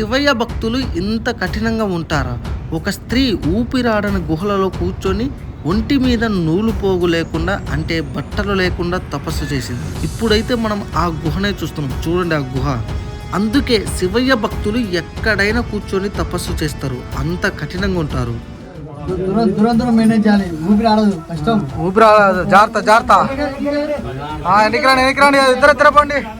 శివయ్య భక్తులు ఇంత కఠినంగా ఉంటారా? ఒక స్త్రీ ఊపిరాడని గుహలలో కూర్చొని ఒంటి మీద నూలు పోగు లేకుండా అంటే బట్టలు లేకుండా తపస్సు చేసింది. ఇప్పుడైతే మనం ఆ గుహనే చూస్తున్నాం. చూడండి ఆ గుహ. అందుకే శివయ్య భక్తులు ఎక్కడైనా కూర్చొని తపస్సు చేస్తారు. అంత కఠినంగా ఉంటారు. జాగ్రత్త జాగ్రత్త. ఆ, ఎన్నికి రాండి ఎన్నికి రాండి ఇద్దరు ఇద్దరు పండి.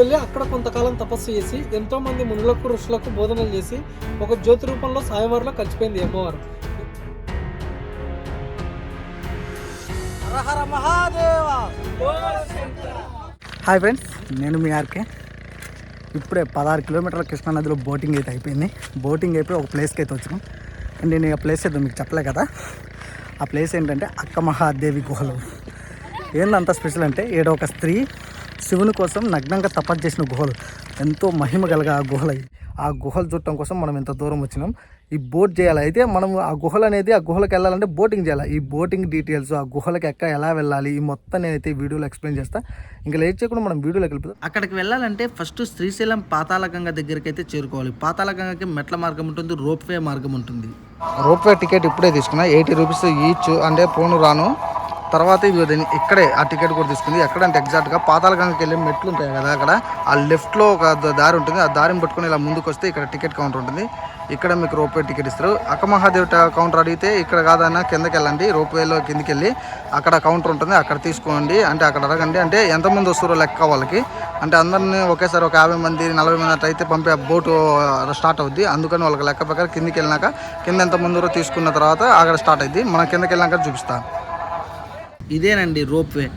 వెళ్ళి అక్కడ కొంతకాలం తపస్సు చేసి ఎంతో మంది మునులకు ఋషులకు బోధనలు చేసి ఒక జ్యోతి రూపంలో సాయంవారిలో కలిసిపోయింది అమ్మవారు. హాయ్ ఫ్రెండ్స్ నేను మీ ఆర్కే. ఇప్పుడే పదహారు కిలోమీటర్ల కృష్ణా నదిలో బోటింగ్ అయితే అయిపోయింది. బోటింగ్ అయిపోయి ఒక ప్లేస్కి అయితే వచ్చినాం. అండ్ నేను ఆ ప్లేస్ అయితే మీకు చెప్పలే కదా. ఆ ప్లేస్ ఏంటంటే అక్క మహాదేవి గుహలు. ఏందంత స్పెషల్ అంటే ఏడో ఒక స్త్రీ శివుని కోసం నగ్నంగా తపస్సు చేసిన గుహలు. ఎంతో మహిమ కలగా ఆ గుహలు ఆ గుహలు చూడటం కోసం మనం ఎంత దూరం వచ్చినాం. ఈ బోట్ చేయాలి? అయితే మనం ఆ గుహలు అనేది ఆ గుహలకు వెళ్ళాలంటే బోటింగ్ చేయాలి? ఈ బోటింగ్ డీటెయిల్స్ ఆ గుహలకు ఎక్క ఎలా వెళ్ళాలి? ఈ మొత్తం నేనైతే వీడియోలో ఎక్స్ప్లెయిన్ చేస్తా. ఇంకా లేట్ చేయకుండా మనం వీడియోలోకి వెళ్ళిపోతాం అక్కడికి వెళ్ళాలంటే ఫస్ట్ శ్రీశైలం పాతాళగంగ దగ్గరికి అయితే చేరుకోవాలి. పాతాళగంగకి మెట్ల మార్గం ఉంటుంది రోప్వే మార్గం ఉంటుంది. రోప్వే టికెట్ ఇప్పుడే తీసుకున్నా. ఎయిటీ రూపీస్ ఈచ్ అంటే పోను రాను. తర్వాత ఇక్కడే ఆ టికెట్ కూడా తీసుకుంది. ఎక్కడంటే ఎగ్జాక్ట్గా పాతాళగంగకి వెళ్ళే మెట్లు ఉంటాయి కదా అక్కడ. ఆ లెఫ్ట్లో ఒక దారి ఉంటుంది. ఆ దారిని పట్టుకుని ఇలా ముందుకు వస్తే ఇక్కడ టికెట్ కౌంటర్ ఉంటుంది. ఇక్కడ మీకు రోప్వే టికెట్ ఇస్తారు. అక్క మహాదేవ్ కౌంటర్ అడిగితే ఇక్కడ కాదన్నా కిందకి వెళ్ళండి. రోప్వేలో కిందకి వెళ్ళి అక్కడ కౌంటర్ ఉంటుంది. అక్కడ తీసుకోండి. అంటే అక్కడ అడగండి. అంటే ఎంతమంది వస్తారో లెక్క వాళ్ళకి. అంటే అందరిని ఒకేసారి ఒక యాభై మంది నలభై మంది అట్లా అయితే పంపే బోటు స్టార్ట్ అవుద్ది. అందుకని వాళ్ళకి లెక్క ప్రకారం కిందకి వెళ్ళినాక కింద ఎంత తీసుకున్న తర్వాత అక్కడ స్టార్ట్ అయింది మనం కిందకి వెళ్ళినాక చూపిస్తాను ఇదేనండి రోప్వే.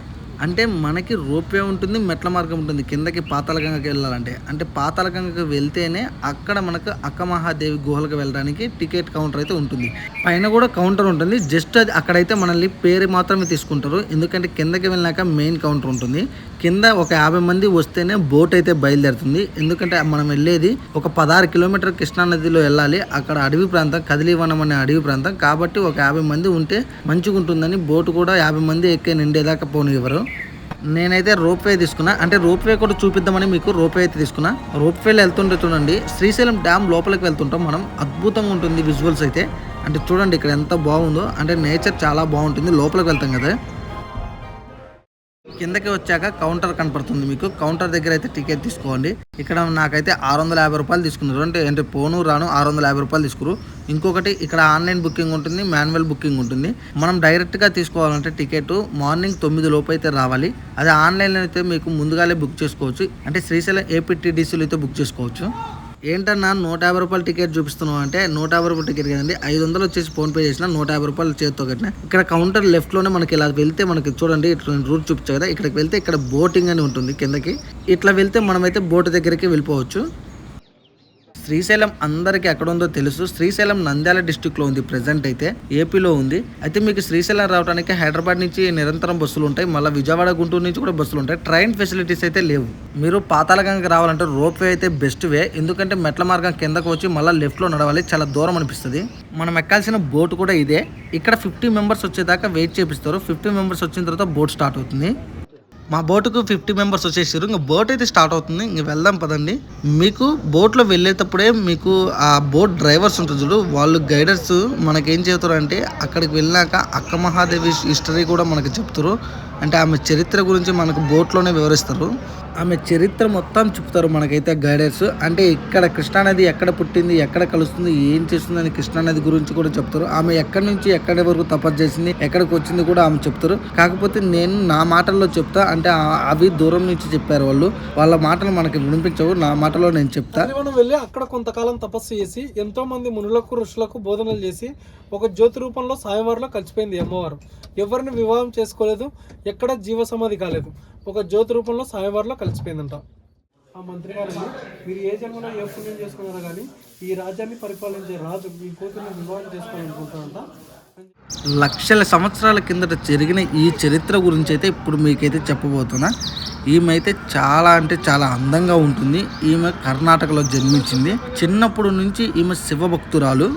అంటే మనకి రోప్వే ఉంటుంది మెట్ల మార్గం ఉంటుంది. కిందకి పాతాళగంగకి వెళ్ళాలంటే. అంటే పాతాళగంగకి వెళ్తేనే అక్కడ మనకు అక్క మహాదేవి గుహలకు వెళ్ళడానికి టికెట్ కౌంటర్ అయితే ఉంటుంది. పైన కూడా కౌంటర్ ఉంటుంది. జస్ట్ అది అక్కడైతే మనల్ని పేరు మాత్రమే తీసుకుంటారు. ఎందుకంటే కిందకి వెళ్ళినాక మెయిన్ కౌంటర్ ఉంటుంది. కింద ఒక యాభై మంది వస్తేనే బోట్ అయితే బయలుదేరుతుంది. ఎందుకంటే మనం వెళ్ళేది ఒక పదహారు కిలోమీటర్ కృష్ణా నదిలో వెళ్ళాలి. అక్కడ అడవి ప్రాంతం కదిలివనం అనే అడవి ప్రాంతం. కాబట్టి ఒక యాభై మంది ఉంటే మంచిగా ఉంటుందని బోటు కూడా యాభై మంది ఎక్కే నిండేదాకా పోనివ్వరు. నేనైతే రోప్వే తీసుకున్నా. అంటే రోప్వే కూడా చూపిద్దామని మీకు రోప్వే అయితే తీసుకున్నా. రోప్వేలో వెళ్తుంటే చూడండి శ్రీశైలం డ్యామ్ లోపలికి వెళ్తుంటాం. మనం అద్భుతంగా ఉంటుంది విజువల్స్ అయితే. అంటే చూడండి ఇక్కడ ఎంత బాగుందో. అంటే నేచర్ చాలా బాగుంటుంది. లోపలికి వెళ్తాం కదా. కిందకి వచ్చాక కౌంటర్ కనపడుతుంది మీకు. కౌంటర్ దగ్గర అయితే టికెట్ తీసుకోండి. ఇక్కడ నాకైతే ఆరు వందల యాభై రూపాయలు తీసుకున్నారు. అంటే ఏంటి పోను రాను ఆరు వందల యాభై రూపాయలు తీసుకురు. ఇంకొకటి ఇక్కడ ఆన్లైన్ బుకింగ్ ఉంటుంది మాన్యువల్ బుకింగ్ ఉంటుంది. మనం డైరెక్ట్గా తీసుకోవాలంటే టికెట్ మార్నింగ్ తొమ్మిది లోపు అయితే రావాలి. అదే ఆన్లైన్లో అయితే మీకు ముందుగానే బుక్ చేసుకోవచ్చు. అంటే శ్రీశైలం ఏపీటీడీసీలో అయితే బుక్ చేసుకోవచ్చు. ఏంటన్నా నూట యాభై రూపాయలు టికెట్ చూపిస్తున్నావు అంటే నూట యాభై రూపాయలు టికెట్ కదండి. ఐదు వందలు వచ్చేసి ఫోన్ పే చేసిన నూట యాభై రూపాయలు చేతితో కట్టిన. ఇక్కడ కౌంటర్ లెఫ్ట్లోనే మనకి ఇలా వెళ్తే మనకి చూడండి ఇట్లా రూట్ చూపించా కదా. ఇక్కడికి వెళ్తే ఇక్కడ బోటింగ్ అని ఉంటుంది కిందకి. ఇట్లా వెళ్తే మనమైతే బోట్ దగ్గరికి వెళ్ళిపోవచ్చు. శ్రీశైలం అందరికీ ఎక్కడ ఉందో తెలుసు. శ్రీశైలం నంద్యాల డిస్టిక్లో ఉంది ప్రెసెంట్ అయితే. ఏపీలో ఉంది. అయితే మీకు శ్రీశైలం రావడానికి హైదరాబాద్ నుంచి నిరంతరం బస్సులు ఉంటాయి. మళ్ళీ విజయవాడ గుంటూరు నుంచి కూడా బస్సులు ఉంటాయి. ట్రైన్ ఫెసిలిటీస్ అయితే లేవు. మీరు పాతాళగంగకి రావాలంటే రోప్ వే అయితే బెస్ట్ వే. ఎందుకంటే మెట్ల మార్గం కిందకు వచ్చి మళ్ళీ లెఫ్ట్లో నడవాలి. చాలా దూరం అనిపిస్తుంది. మనం ఎక్కాల్సిన బోట్ కూడా ఇదే. ఇక్కడ ఫిఫ్టీ మెంబర్స్ వచ్చేదాకా వెయిట్ చేపిస్తారు. ఫిఫ్టీ మెంబర్స్ వచ్చిన తర్వాత బోట్ స్టార్ట్ అవుతుంది. మా బోటుకు ఫిఫ్టీ మెంబర్స్ వచ్చేసారు. ఇంకా బోట్ అయితే స్టార్ట్ అవుతుంది. ఇంక వెళ్దాం పదండి. మీకు బోట్లో వెళ్ళేటప్పుడే మీకు ఆ బోట్ డ్రైవర్స్ ఉంటుంది చూడు వాళ్ళు గైడర్స్ మనకేం చెబుతారు అంటే అక్కడికి వెళ్ళాక అక్క మహాదేవి హిస్టరీ కూడా మనకు చెప్తారు. అంటే ఆమె చరిత్ర గురించి మనకు బోట్లోనే వివరిస్తారు. ఆమె చరిత్ర మొత్తం చెప్తారు మనకైతే గైడర్స్. అంటే ఇక్కడ కృష్ణానది ఎక్కడ పుట్టింది ఎక్కడ కలుస్తుంది ఏం చేస్తుంది అని కృష్ణానది గురించి కూడా చెప్తారు. ఆమె ఎక్కడి నుంచి ఎక్కడి వరకు తపస్సు చేసింది ఎక్కడికి వచ్చింది కూడా ఆమె చెప్తారు. కాకపోతే నేను నా మాటల్లో చెప్తా అంటే అవి దూరం నుంచి చెప్పారు వాళ్ళు. వాళ్ళ మాటలు మనకి వినిపించవు నా మాటలో నేను చెప్తా. కదిరివనం వెళ్ళి అక్కడ కొంతకాలం తపస్సు చేసి ఎంతో మంది మునులకు ఋషులకు బోధనలు చేసి ఒక జ్యోతి రూపంలో సాయంవారిలో కలిసిపోయింది అమ్మవారు. ఎవరిని వివాహం చేసుకోలేదు ఎక్కడ జీవ సమాధి కాలేదు. ఒక జ్యోతి రూపంలో సాయంవారిలో కలిసిపోయిందంట. ఆ మంత్రి గారు మీరు ఏ జన్మలో ఏ పుణ్యం చేసుకున్నారో కానీ ఈ రాజ్యాన్ని పరిపాలించే రాజు మీ కూతురిని వివాహం చేసుకోవాలనుకుంటారంట లక్షల సంవత్సరాల కిందట జరిగిన ఈ చరిత్ర గురించి అయితే ఇప్పుడు మీకైతే చెప్పబోతున్నా. ఈమె అయితే చాలా అంటే చాలా అందంగా ఉంటుంది. ఈమె కర్ణాటకలో జన్మించింది. చిన్నప్పటి నుంచి ఈమె శివభక్తురాలు.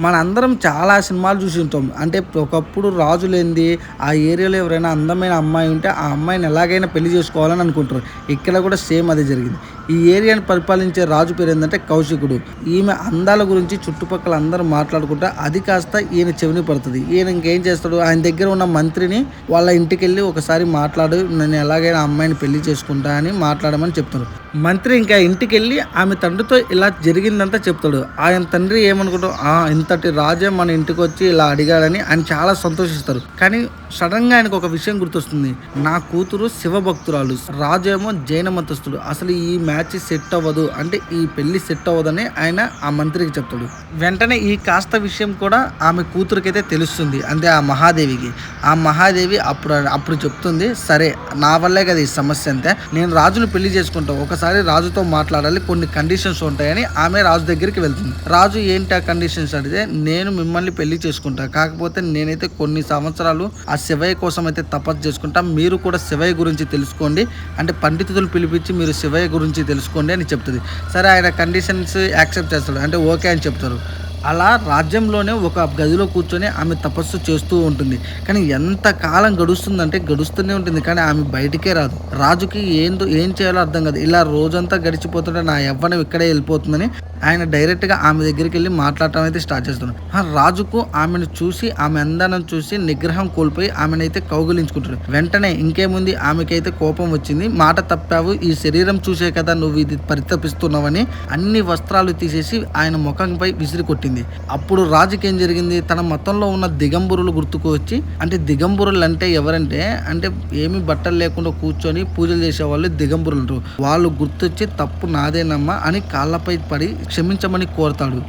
మనందరం చాలా సినిమాలు చూసి ఉంటాం. అంటే ఒకప్పుడు రాజులేంది ఆ ఏరియాలో ఎవరైనా అందమైన అమ్మాయి ఉంటే ఆ అమ్మాయిని ఎలాగైనా పెళ్ళి చేసుకోవాలని అనుకుంటారు. ఇక్కడ కూడా సేమ్ అదే జరిగింది. ఈ ఏరియాను పరిపాలించే రాజు పేరు ఏంటంటే కౌశికుడు. ఈమె అందాల గురించి చుట్టుపక్కల అందరూ మాట్లాడుకుంటే అది కాస్త ఈయన చెవిని పడుతుంది. ఈయన ఇంకేం చేస్తాడు? ఆయన దగ్గర ఉన్న మంత్రిని వాళ్ళ ఇంటికి వెళ్ళి ఒకసారి మాట్లాడు నేను ఎలాగైనా అమ్మాయిని పెళ్ళి చేసుకుంటా అని మాట్లాడమని చెప్తాడు. మంత్రి ఇంకా ఇంటికి వెళ్ళి ఆమె తండ్రితో ఇలా జరిగిందంతా చెప్తాడు. ఆయన తండ్రి ఏమనుకుంటాడు "ఆ, ఇంతటి రాజే మన ఇంటికి వచ్చి ఇలా అడిగాడని ఆయన చాలా సంతోషిస్తారు. కానీ సడన్గా ఆయనకు ఒక విషయం గుర్తొస్తుంది. నా కూతురు శివభక్తురాలు. రాజేమో జైన మతస్థుడు. అసలు ఈ మ్యాచ్ సెట్ అవ్వదు అంటే ఈ పెళ్ళి సెట్ అవ్వదని ఆయన ఆ మంత్రికి చెప్తాడు. వెంటనే ఈ కాస్త విషయం కూడా ఆమె కూతురికైతే తెలుస్తుంది. అంటే ఆ మహాదేవికి. ఆ మహాదేవి అప్పుడు అప్పుడు చెప్తుంది సరే నా వల్లే కదా ఈ సమస్య అంతే. నేను రాజును పెళ్ళి చేసుకుంటా. ఒకసారి రాజుతో మాట్లాడాలి. కొన్ని కండిషన్స్ ఉంటాయని ఆమె రాజు దగ్గరికి వెళ్తుంది. రాజు ఏంటి ఆ కండిషన్స్ అడిగితే నేను మిమ్మల్ని పెళ్ళి చేసుకుంటా. కాకపోతే నేనైతే కొన్ని సంవత్సరాలు ఆ శివయ్య కోసం అయితే తపస్సు చేసుకుంటా. మీరు కూడా శివయ్య గురించి తెలుసుకోండి. అంటే పండితులు పిలిపించి మీరు శివయ్య గురించి తెలుసుకోండి అని చెప్తుంది. సరే ఆయన కండిషన్స్ యాక్సెప్ట్ చేస్తాడు. అంటే ఓకే అని చెప్తారు. అలా రాజ్యంలోనే ఒక గదిలో కూర్చొని ఆమె తపస్సు చేస్తూ ఉంటుంది. కానీ ఎంత కాలం గడుస్తుందంటే గడుస్తూనే ఉంటుంది. కానీ ఆమె బయటికే రాదు. రాజుకి ఏందో ఏం చేయాలో అర్థం కాదు. ఇలా రోజంతా గడిచిపోతుంటే నా యవ్వనం ఇక్కడే వెళ్ళిపోతుందని ఆయన డైరెక్ట్గా ఆమె దగ్గరికి వెళ్ళి మాట్లాడటం అయితే స్టార్ట్ చేస్తున్నాడు. రాజుకు ఆమెను చూసి ఆమె అందాన్ని చూసి నిగ్రహం కోల్పోయి ఆమెనైతే కౌగులించుకుంటాడు వెంటనే ఇంకేముంది? ఆమెకైతే కోపం వచ్చింది. మాట తప్పావు ఈ శరీరం చూసే కదా నువ్వు ఇది పరితపిస్తున్నావని అన్ని వస్త్రాలు తీసేసి ఆయన ముఖంపై విసిరి కొట్టింది. అప్పుడు రాజుకి ఏం జరిగింది? తన మతంలో ఉన్న దిగంబరులు గుర్తుకు వచ్చి అంటే దిగంబరులు అంటే ఎవరంటే అంటే ఏమి బట్టలు లేకుండా కూర్చొని పూజలు చేసేవాళ్ళు దిగంబరులు వాళ్ళు గుర్తొచ్చి తప్పు నాదేనమ్మా అని కాళ్ళపై పడి క్షమించమని కోరతాడు.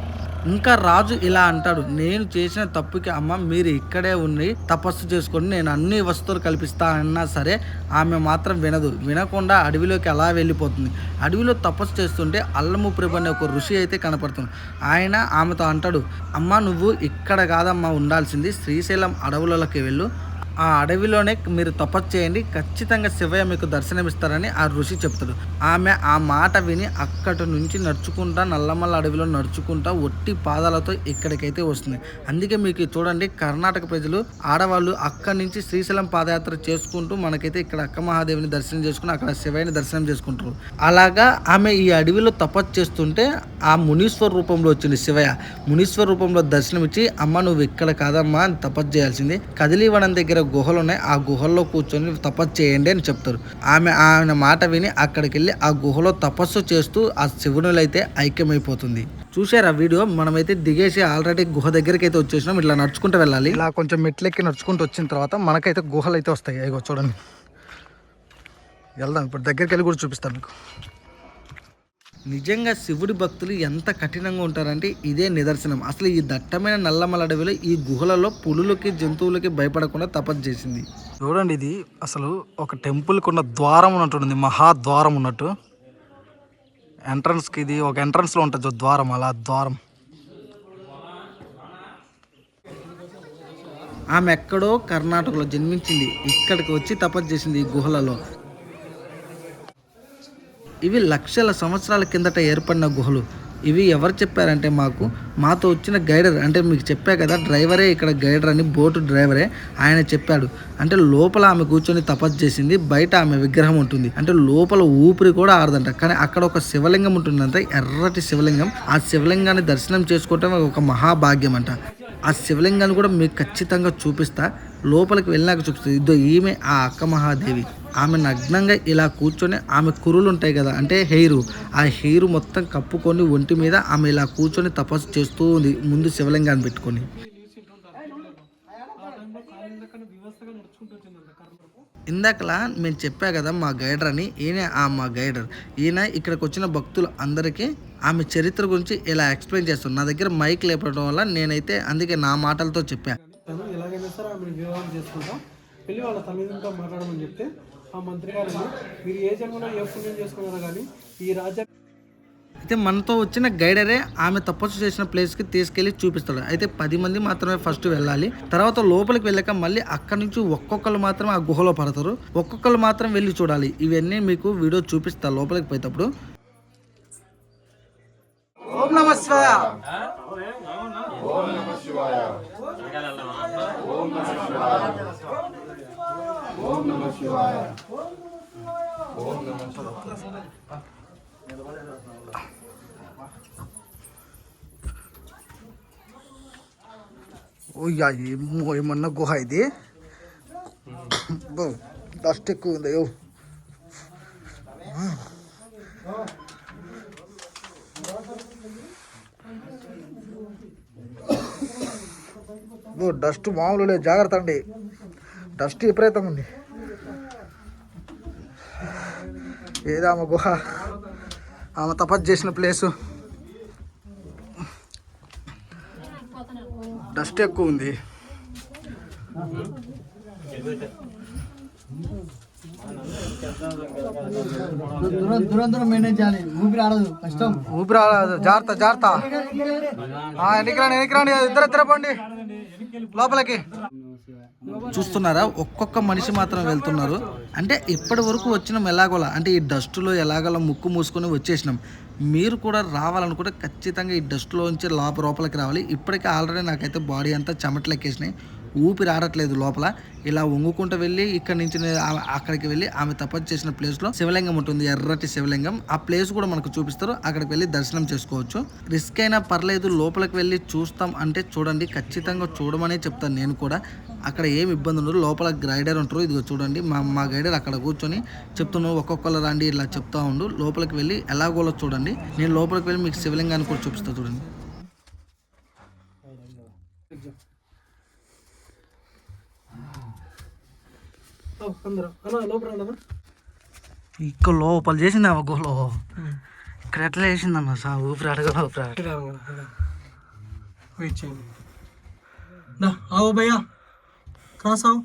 ఇంకా రాజు ఇలా అంటాడు నేను చేసిన తప్పుకి అమ్మ మీరు ఇక్కడే ఉండి తపస్సు చేసుకొని నేను అన్ని వస్తువులు కల్పిస్తా అన్నా సరే ఆమె మాత్రం వినదు. వినకుండా అడవిలోకి అలా వెళ్ళిపోతుంది. అడవిలో తపస్సు చేస్తుంటే అల్లము ప్రభు అనే ఒక ఋషి అయితే కనపడుతుంది. ఆయన ఆమెతో అంటాడు అమ్మ నువ్వు ఇక్కడ కాదమ్మా ఉండాల్సింది శ్రీశైలం అడవులలోకి వెళ్ళు. ఆ అడవిలోనే మీరు తపస్సు చేయండి. ఖచ్చితంగా శివయ్య మీకు దర్శనమిస్తారని ఆ ఋషి చెప్తాడు. ఆమె ఆ మాట విని అక్కడి నుంచి నడుచుకుంటా నల్లమల్ల అడవిలో నడుచుకుంటా ఒట్టి పాదాలతో ఇక్కడికైతే వస్తుంది. అందుకే మీకు చూడండి కర్ణాటక ప్రజలు ఆడవాళ్ళు అక్కడి నుంచి శ్రీశైలం పాదయాత్ర చేసుకుంటూ మనకైతే ఇక్కడ అక్క మహాదేవిని దర్శనం చేసుకుని అక్కడ శివయ్యని దర్శనం చేసుకుంటారు. అలాగా ఆమె ఈ అడవిలో తపస్సు చేస్తుంటే ఆ మునీశ్వర రూపంలో వచ్చింది శివయ్య. మునీశ్వర రూపంలో దర్శనం ఇచ్చి అమ్మ నువ్వు ఇక్కడ కాదమ్మా అని తపస్సు చేయాల్సింది. కదిలివనం దగ్గర గుహలు ఉన్నాయి ఆ గుహల్లో కూర్చొని తపస్సు చేయండి అని చెప్తారు. ఆమె ఆయన మాట విని అక్కడికి వెళ్ళి ఆ గుహలో తపస్సు చేస్తూ ఆ శివునిలో ఐక్యమైపోతుంది. చూసారా వీడియో? మనమైతే దిగేసి ఆల్రెడీ గుహ దగ్గరికి అయితే వచ్చేసినాం. ఇట్లా నడుచుకుంటూ వెళ్ళాలి. ఇలా కొంచెం మెట్లెక్కి నడుచుకుంటూ వచ్చిన తర్వాత మనకైతే గుహలు అయితే వస్తాయి. అయ్యో చూడండి. వెళ్దాం. ఇప్పుడు దగ్గరికి వెళ్ళి కూడా చూపిస్తాను మీకు. నిజంగా శివుడి భక్తులు ఎంత కఠినంగా ఉంటారంటే ఇదే నిదర్శనం. అసలు ఈ దట్టమైన నల్లమల అడవిలో ఈ గుహలలో పులులకి జంతువులకి భయపడకుండా తపస్సు చేసింది. చూడండి ఇది అసలు ఒక టెంపుల్కి ఉన్న ద్వారం ఉన్నట్టుంది మహాద్వారం ఉన్నట్టు. ఎంట్రన్స్కి ఇది ఒక ఎంట్రన్స్లో ఉంటుంది ద్వారం అలా ద్వారం. ఆమె ఎక్కడో కర్ణాటకలో జన్మించింది. ఇక్కడికి వచ్చి తపస్సు చేసింది ఈ గుహలలో. ఇవి లక్షల సంవత్సరాల కిందట ఏర్పడిన గుహలు. ఇవి ఎవరు చెప్పారంటే మాకు? మాతో వచ్చిన గైడర్ అంటే మీకు చెప్పా కదా డ్రైవరే ఇక్కడ గైడర్ అని బోటు డ్రైవరే ఆయన చెప్పాడు. అంటే లోపల ఆమె కూర్చొని తపస్సు చేసింది బయట ఆమె విగ్రహం ఉంటుంది. అంటే లోపల ఊపిరి కూడా ఆడదంట కానీ అక్కడ ఒక శివలింగం ఉంటుందంట ఎర్రటి శివలింగం. ఆ శివలింగాన్ని దర్శనం చేసుకోవటం ఒక మహాభాగ్యం అంట ఆ శివలింగాన్ని కూడా మీకు ఖచ్చితంగా చూపిస్తా. లోపలికి వెళ్ళినాక చూపిస్తుంది. ఇదో ఈమె ఆ అక్క మహాదేవి. ఆమె నగ్నంగా ఇలా కూర్చొని ఆమె కురులు ఉంటాయి కదా అంటే హెయిర్. ఆ హెయిర్ మొత్తం కప్పుకొని ఒంటి మీద ఆమె ఇలా కూర్చొని తపస్సు చేస్తూ ఉంది ముందు శివలింగాన్ని పెట్టుకొని. ఇందాకలా మేము చెప్పా కదా మా గైడర్ అని ఈయన ఆ మా గైడర్. ఈయన ఇక్కడికి వచ్చిన భక్తులు అందరికీ ఆమె చరిత్ర గురించి ఇలా ఎక్స్ప్లెయిన్ చేస్తాను నా దగ్గర మైక్ లేపడం వల్ల నేనైతే అందుకే నా మాటలతో చెప్పాను తను ఎలాగైనా సరే ఆమెను వివాహం చేసుకుంటాం. వెళ్ళి వాళ్ళ తల్లిదండ్రులతో మాట్లాడమని చెప్తే ఆ మంత్రి గారు మీరు ఏ జన్మలో ఏ పుణ్యం చేసుకున్నారో కానీ ఈ రాజ్య అయితే మనతో వచ్చిన గైడరే ఆమె తపస్సు చేసిన ప్లేస్కి తీసుకెళ్ళి చూపిస్తాడు. అయితే పది మంది మాత్రమే ఫస్ట్ వెళ్ళాలి. తర్వాత లోపలికి వెళ్ళాక మళ్ళీ అక్కడి నుంచి ఒక్కొక్కరు మాత్రం ఆ గుహలో పడతారు. ఒక్కొక్కరు మాత్రం వెళ్ళి చూడాలి. ఇవన్నీ మీకు వీడియో చూపిస్తా లోపలికి పోయేటప్పుడు. ఓం నమ శివాయ. ఓయ్యా ఏమో ఏమన్నా గుహ ఇది? డస్ట్ ఎక్కువ ఉంది? ఓ డస్ట్ మామూలు లేదు. జాగ్రత్త అండి. డస్ట్ విపరీతంగా ఉంది. ఏదో ఆమె గుహ. ఆమె తపస్సు చేసిన ప్లేసు. డస్ట్ ఎక్కువ ఉంది. ఊపిరి. జాగ్రత్త జాగ్రత్త. ఆ, ఎన్నికి రాండి ఎన్నికి రాండి ఇద్దరు ఇద్దరు పండి లోపలికి. చూస్తున్నారా? ఒక్కొక్క మనిషి మాత్రం వెళ్తున్నారు. అంటే ఇప్పటి వరకు వచ్చినాం ఎలాగోలా. అంటే ఈ డస్ట్లో ఎలాగోలా ముక్కు మూసుకొని వచ్చేసినాం. మీరు కూడా రావాలనుకుంటే ఖచ్చితంగా ఈ డస్ట్లో నుంచి లోపలికి రావాలి. ఇప్పటికే ఆల్రెడీ నాకైతే బాడీ అంతా చెమటలెక్కేసినాయి. ఊపిరి ఆడట్లేదు లోపల. ఇలా వంగుకుంటూ వెళ్ళి ఇక్కడ నుంచి అక్కడికి వెళ్ళి ఆమె తపస్సు చేసిన ప్లేస్లో శివలింగం ఉంటుంది ఎర్రటి శివలింగం. ఆ ప్లేస్ కూడా మనకు చూపిస్తారు. అక్కడికి వెళ్ళి దర్శనం చేసుకోవచ్చు. రిస్క్ అయినా పర్లేదు లోపలికి వెళ్ళి చూస్తాం అంటే చూడండి. ఖచ్చితంగా చూడమనే చెప్తాను నేను కూడా. అక్కడ ఏమి ఇబ్బంది ఉండదు. లోపల గైడర్ ఉంటారు. ఇదిగో చూడండి. మా మా గైడర్ అక్కడ కూర్చొని చెప్తున్నాను ఒక్కొక్కరు రండి ఇలా చెప్తా ఉండు. లోపలికి వెళ్ళి ఎలాగోలో చూడండి. నేను లోపలికి వెళ్ళి మీకు శివలింగాన్ని కూడా చూపిస్తాను చూడండి అందరూ అన్న లోపల రండి అన్న. ఇక్కడ లోపల చేసింది ఆమె గుహలో. ఇక్కడ ఎట్లా చేసిందన్న సా ఊపిరి అడగ ఊపిరి దా ఆవు భయ్యా. క్రాస్ ఆవు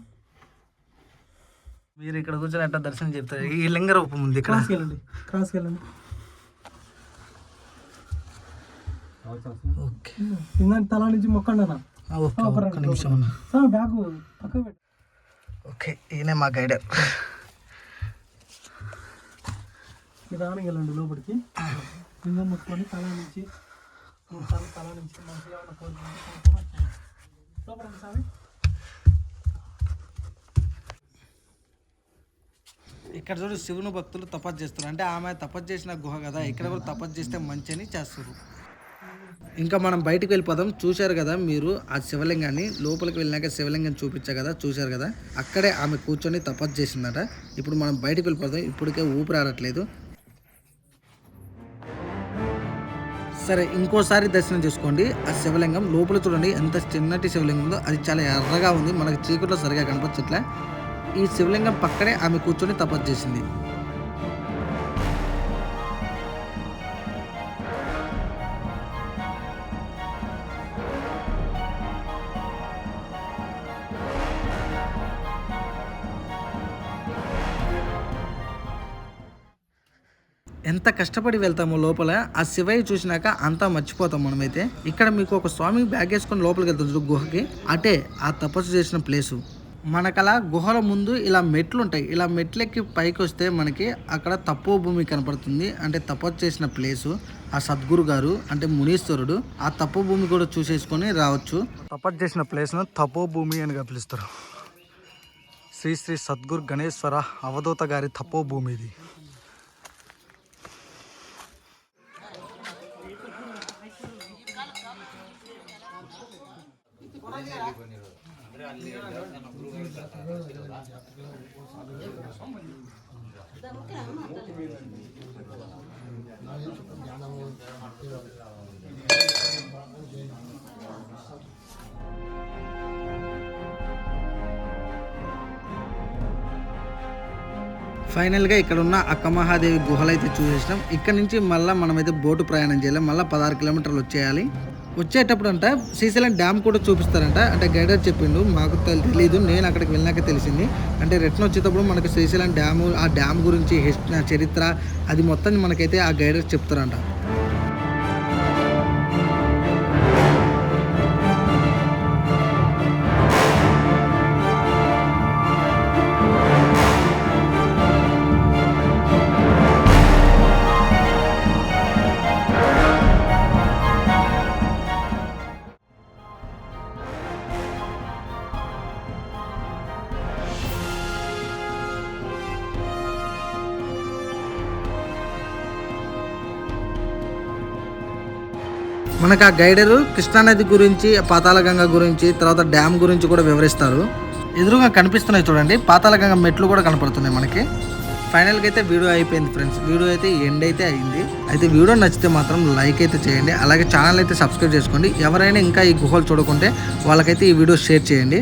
మీరు ఇక్కడ కూర్చొని ఎట్లా దర్శనం చెప్తారు ఈ లింగ రూపం ఉంది ఇక్కడ. క్రాస్కి వెళ్ళండి ఓకే. ఇందాక తల నుంచి మొక్కండి అన్న ఒక్క నిమిషం. అన్న. సార్ బ్యాగ్ పక్కకు పెట్టు. ఓకే ఈయనే మా గైడర్ నిదానంగా వెళ్ళండి లోపలికి. లింగం ముట్టుకొని తల నుంచి తల తల నుంచి మంచిగా ఉన్న స్వామి. ఇక్కడ చూడు శివుని భక్తులు తపస్సు చేస్తారు అంటే ఆమె తపస్సు చేసిన గుహ కదా ఇక్కడ కూడా తపస్సు చేస్తే మంచి అని చేస్తారు ఇంకా మనం బయటకు వెళ్ళిపోదాం. చూశారు కదా మీరు ఆ శివలింగాన్ని. లోపలికి వెళ్ళినాక శివలింగం చూపించా కదా చూశారు కదా? అక్కడే ఆమె కూర్చొని తపస్సు చేసిందట. ఇప్పుడు మనం బయటికి వెళ్ళిపోదాం. ఇప్పటికే ఊపిరి ఆడట్లేదు సరే ఇంకోసారి దర్శనం చేసుకోండి. ఆ శివలింగం లోపల చూడండి. ఎంత చిన్నటి శివలింగం ఉందో. అది చాలా ఎర్రగా ఉంది. మనకి చీకట్లో సరిగా కనపచ్చట్లే ఈ శివలింగం పక్కనే ఆమె కూర్చొని తపస్సు చేసింది. ఎంత కష్టపడి వెళ్తామో లోపల ఆ శివయ్య చూసినాక అంతా మర్చిపోతాం మనమైతే. ఇక్కడ మీకు ఒక స్వామి బ్యాగ్ వేసుకొని లోపలికి వెళ్తాం గుహకి. అటే ఆ తపస్సు చేసిన ప్లేసు. మనకలా గుహల ముందు ఇలా మెట్లు ఉంటాయి ఇలా మెట్లెక్కి పైకి వస్తే మనకి అక్కడ తపో భూమి కనపడుతుంది. అంటే తపస్సు చేసిన ప్లేసు. ఆ సద్గురు గారు అంటే మునీశ్వరుడు ఆ తపో భూమి కూడా చూసేసుకొని రావచ్చు. తపస్సు చేసిన ప్లేస్ను తపో భూమి అని పిలుస్తారు. శ్రీ శ్రీ సద్గురు గణేశ్వర అవధూత గారి తపో భూమి ఇది ఫైనల్గా ఇక్కడ ఉన్న అక్క మహాదేవి గుహలు అయితే చూసేసినాం. ఇక్కడ నుంచి మళ్ళీ మనమైతే బోటు ప్రయాణం చేయాలి. మళ్ళీ పదహారు కిలోమీటర్లు వచ్చేయాలి. వచ్చేటప్పుడు అంట శ్రీశైలం డ్యామ్ కూడా చూపిస్తారంట. అంటే గైడర్ చెప్పిండు మాకు తెలియదు నేను అక్కడికి వెళ్ళాక తెలిసింది. అంటే రిటర్న్ వచ్చేటప్పుడు మనకి శ్రీశైలం డ్యాము ఆ డ్యామ్ గురించి హిస్- చరిత్ర అది మొత్తం మనకైతే ఆ గైడర్ చెప్తారంట. మనకు ఆ గైడరు కృష్ణానది గురించి పాతాళగంగ గురించి తర్వాత డ్యామ్ గురించి కూడా వివరిస్తారు. ఎదురుగా కనిపిస్తున్నాయి చూడండి. పాతాళగంగ మెట్లు కూడా కనపడుతున్నాయి మనకి. ఫైనల్గా అయితే వీడియో అయిపోయింది ఫ్రెండ్స్. వీడియో అయితే ఎండ్ అయితే అయింది. అయితే వీడియో నచ్చితే మాత్రం లైక్ అయితే చేయండి. అలాగే ఛానల్ అయితే సబ్స్క్రైబ్ చేసుకోండి. ఎవరైనా ఇంకా ఈ గుహలు చూడకుంటే వాళ్ళకైతే ఈ వీడియో షేర్ చేయండి.